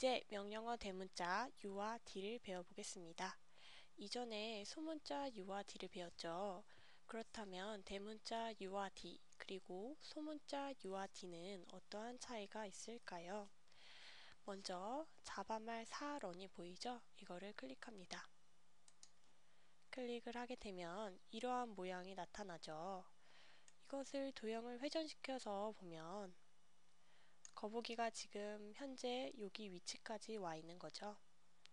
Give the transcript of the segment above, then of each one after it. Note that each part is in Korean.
이제 명령어 대문자 U와 D를 배워보겠습니다. 이전에 소문자 U와 D를 배웠죠. 그렇다면 대문자 U와 D 그리고 소문자 U와 D는 어떠한 차이가 있을까요? 먼저 자바말 사런이 보이죠? 이거를 클릭합니다. 클릭을 하게 되면 이러한 모양이 나타나죠. 이것을 도형을 회전시켜서 보면 거북이가 지금 현재 여기 위치까지 와 있는 거죠.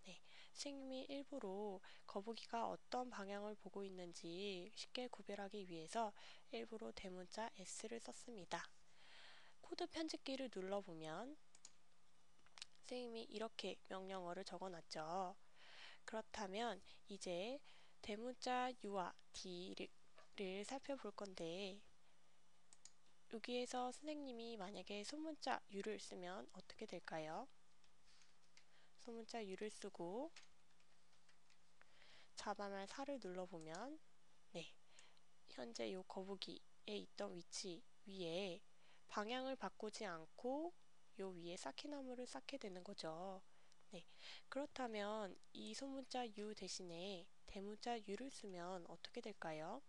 네, 선생님이 일부러 거북이가 어떤 방향을 보고 있는지 쉽게 구별하기 위해서 일부러 대문자 S를 썼습니다. 코드 편집기를 눌러보면 선생님이 이렇게 명령어를 적어놨죠. 그렇다면 이제 대문자 U와 D를 살펴볼 건데 여기에서 선생님이 만약에 소문자 유를 쓰면 어떻게 될까요? 소문자 유를 쓰고 자바말 4를 눌러보면 네 현재 요 거북이에 있던 위치 위에 방향을 바꾸지 않고 요 위에 쌓기나무를 쌓게 되는 거죠. 네 그렇다면 이 소문자 유 대신에 대문자 유를 쓰면 어떻게 될까요?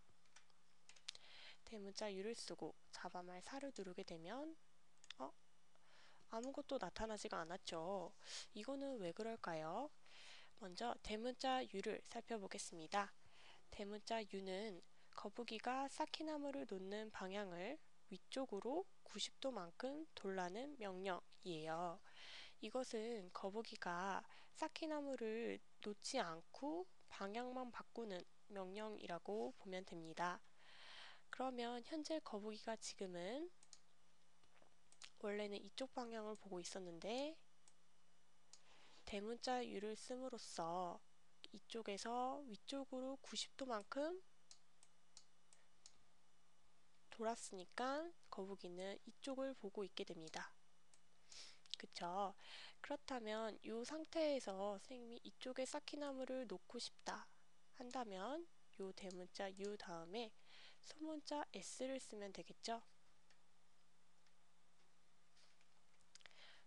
대문자 유를 쓰고 자바말 4를 누르게 되면 어? 아무것도 나타나지가 않았죠. 이거는 왜 그럴까요? 먼저 대문자 유를 살펴보겠습니다. 대문자 유는 거북이가 사키나무를 놓는 방향을 위쪽으로 90도만큼 돌라는 명령이에요. 이것은 거북이가 사키나무를 놓지 않고 방향만 바꾸는 명령이라고 보면 됩니다. 그러면 현재 거북이가 지금은 원래는 이쪽 방향을 보고 있었는데 대문자 유를 씀으로써 이쪽에서 위쪽으로 90도만큼 돌았으니까 거북이는 이쪽을 보고 있게 됩니다. 그쵸? 그렇다면 이 상태에서 선생님이 이쪽에 쌓기나무를 놓고 싶다 한다면 이 대문자 유 다음에 소문자 S를 쓰면 되겠죠?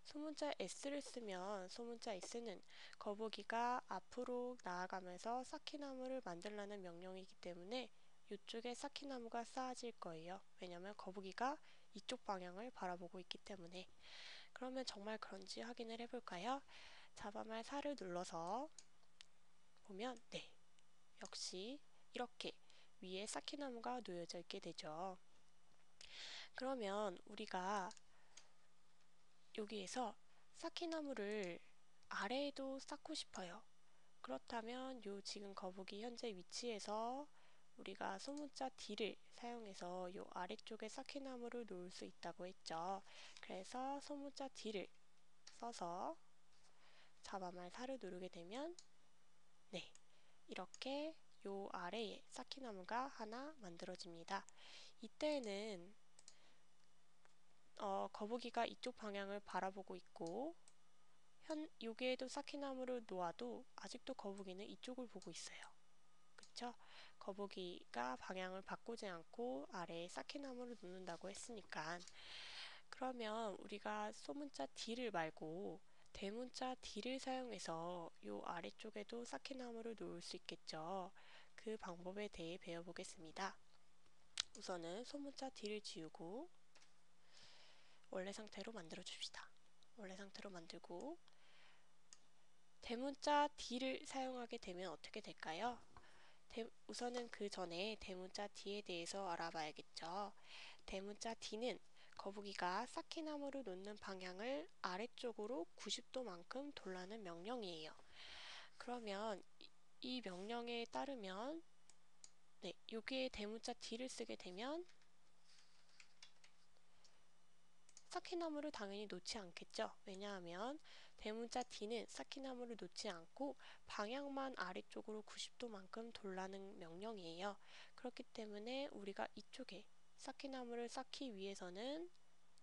소문자 S를 쓰면 소문자 S는 거북이가 앞으로 나아가면서 쌓기나무를 만들라는 명령이기 때문에 이쪽에 쌓기나무가 쌓아질 거예요. 왜냐면 거북이가 이쪽 방향을 바라보고 있기 때문에 그러면 정말 그런지 확인을 해볼까요? 자바말 4를 눌러서 보면 네 역시 이렇게 위에 쌓기나무가 놓여져 있게 되죠. 그러면 우리가 여기에서 쌓기나무를 아래에도 쌓고 싶어요. 그렇다면 요 지금 거북이 현재 위치에서 우리가 소문자 D를 사용해서 요 아래쪽에 쌓기나무를 놓을 수 있다고 했죠. 그래서 소문자 D를 써서 자바말 4를 누르게 되면 네 이렇게 요 아래에 쌓기나무가 하나 만들어집니다. 이때는 어, 거북이가 이쪽 방향을 바라보고 있고 현 여기에도 쌓기나무를 놓아도 아직도 거북이는 이쪽을 보고 있어요. 그쵸? 거북이가 방향을 바꾸지 않고 아래에 쌓기나무를 놓는다고 했으니까 그러면 우리가 소문자 D를 말고 대문자 D를 사용해서 이 아래쪽에도 쌓기나무를 놓을 수 있겠죠. 그 방법에 대해 배워보겠습니다. 우선은 소문자 D를 지우고 원래 상태로 만들어 줍시다. 원래 상태로 만들고 대문자 D를 사용하게 되면 어떻게 될까요? 대, 우선은 그 전에 대문자 D에 대해서 알아봐야겠죠. 대문자 D는 거북이가 쌓기나무를 놓는 방향을 아래쪽으로 90도만큼 돌라는 명령이에요. 그러면 이 명령에 따르면 네, 여기에 대문자 D를 쓰게 되면 사키나무를 당연히 놓지 않겠죠. 왜냐하면 대문자 D는 사키나무를 놓지 않고 방향만 아래쪽으로 90도만큼 돌라는 명령이에요. 그렇기 때문에 우리가 이쪽에 쌓기나무를 쌓기 위해서는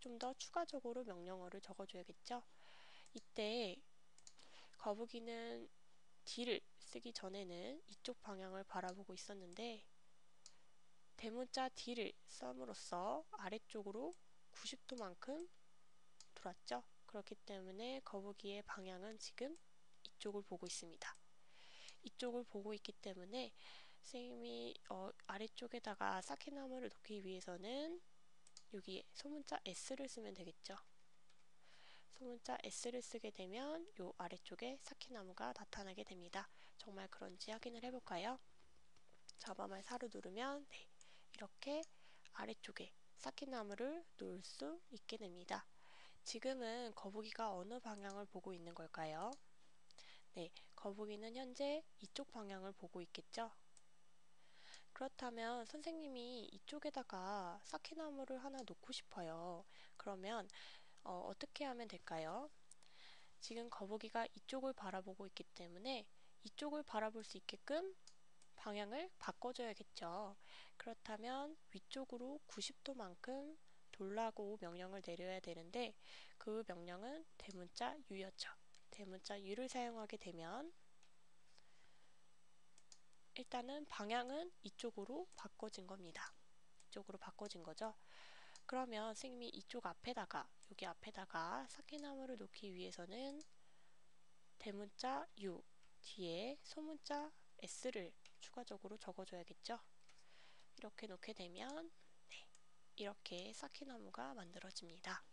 좀 더 추가적으로 명령어를 적어줘야겠죠. 이때 거북이는 D를 쓰기 전에는 이쪽 방향을 바라보고 있었는데 대문자 D를 썸으로써 아래쪽으로 90도만큼 돌았죠. 그렇기 때문에 거북이의 방향은 지금 이쪽을 보고 있습니다. 이쪽을 보고 있기 때문에 선생님이 어, 아래쪽에다가 사키나무를 놓기 위해서는 여기 소문자 S를 쓰면 되겠죠. 소문자 S를 쓰게 되면 요 아래쪽에 사키나무가 나타나게 됩니다. 정말 그런지 확인을 해볼까요? 자바말 사로 누르면 네, 이렇게 아래쪽에 사키나무를 놓을 수 있게 됩니다. 지금은 거북이가 어느 방향을 보고 있는 걸까요? 네, 거북이는 현재 이쪽 방향을 보고 있겠죠? 그렇다면 선생님이 이쪽에다가 사키나무를 하나 놓고 싶어요. 그러면 어, 떻게 하면 될까요? 지금 거북이가 이쪽을 바라보고 있기 때문에 이쪽을 바라볼 수 있게끔 방향을 바꿔줘야겠죠. 그렇다면 위쪽으로 90도만큼 돌라고 명령을 내려야 되는데 그 명령은 대문자 U였죠. 대문자 U를 사용하게 되면 일단은 방향은 이쪽으로 바꿔진 겁니다. 이쪽으로 바꿔진 거죠. 그러면 선생님이 이쪽 앞에다가 여기 앞에다가 사키나무를 놓기 위해서는 대문자 U 뒤에 소문자 S를 추가적으로 적어줘야겠죠. 이렇게 놓게 되면 네, 이렇게 사키나무가 만들어집니다.